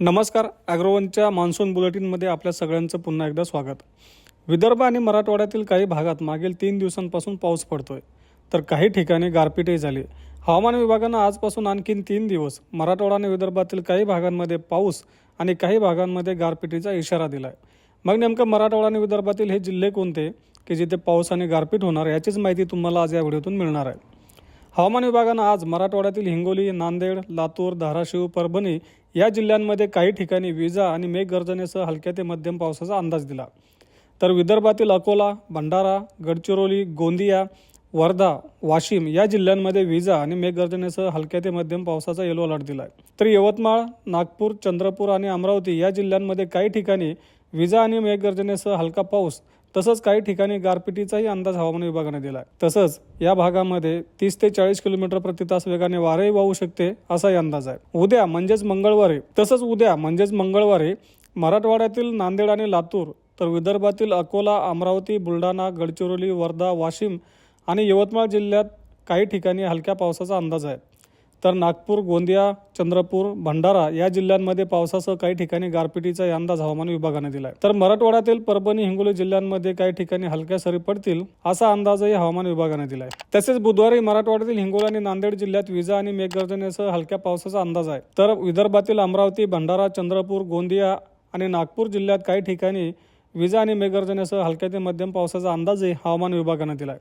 नमस्कार ॲग्रोवनच्या मान्सून बुलेटिनमध्ये आपल्या सगळ्यांचं पुन्हा एकदा स्वागत. विदर्भ आणि मराठवाड्यातील काही भागात मागील तीन दिवसांपासून पाऊस पडतोय. तर काही ठिकाणी गारपीटही झाली. हवामान विभागानं आजपासून आणखीन तीन दिवस मराठवाडा आणि विदर्भातील काही भागांमध्ये पाऊस आणि काही भागांमध्ये गारपिटीचा इशारा दिला आहे मग नेमकं मराठवाडा आणि विदर्भातील हे जिल्हे कोणते की जिथे पाऊस आणि गारपीट होणार याचीच माहिती तुम्हाला आज या व्हिडिओतून मिळणार आहे. हवामान विभागानं आज मराठवाड्यातील हिंगोली नांदेड लातूर धाराशिव परभणी या जिल्ह्यांमध्ये काही ठिकाणी विजा आणि मेघगर्जनेसह हलक्या ते मध्यम पावसाचा अंदाज दिला. तर विदर्भातील अकोला भंडारा गडचिरोली गोंदिया वर्धा वाशिम या जिल्ह्यांमध्ये विजा आणि मेघगर्जनेसह हलक्या ते मध्यम पावसाचा येलो अलर्ट दिला आहे तर यवतमाळ नागपूर चंद्रपूर आणि अमरावती या जिल्ह्यांमध्ये काही ठिकाणी विजा आणि मेघगर्जनेसह हलका पाऊस तसंच काही ठिकाणी गारपिटीचाही अंदाज हवामान विभागाने दिला आहे तसंच या भागामध्ये तीस ते चाळीस किलोमीटर प्रति तास वेगाने वारेही वाहू शकते असाही अंदाज आहे. उद्या म्हणजेच मंगळवारी तसंच उद्या म्हणजेच मंगळवारी मराठवाड्यातील नांदेड आणि लातूर तर विदर्भातील अकोला अमरावती बुलढाणा गडचिरोली वर्धा वाशिम आणि यवतमाळ जिल्ह्यात काही ठिकाणी हलक्या पावसाचा अंदाज आहे. तर नागपूर गोंदिया चंद्रपूर भंडारा या जिल्ह्यांमध्ये पावसासह काही ठिकाणी गारपिटीचा अंदाज हवामान विभागाने दिलाय. तर मराठवाड्यातील परभणी हिंगोली जिल्ह्यांमध्ये काही ठिकाणी हलक्या सरी पडतील असा अंदाजही हवामान विभागाने दिलाय. तसेच बुधवारी मराठवाड्यातील हिंगोली आणि नांदेड जिल्ह्यात विजा आणि मेघगर्जनेसह हलक्या पावसाचा अंदाज आहे. तर विदर्भातील अमरावती भंडारा चंद्रपूर गोंदिया आणि नागपूर जिल्ह्यात काही ठिकाणी विजा आणि मेघगर्जनेसह हलक्या ते मध्यम पावसाचा अंदाजही हवामान विभागाने दिलाय.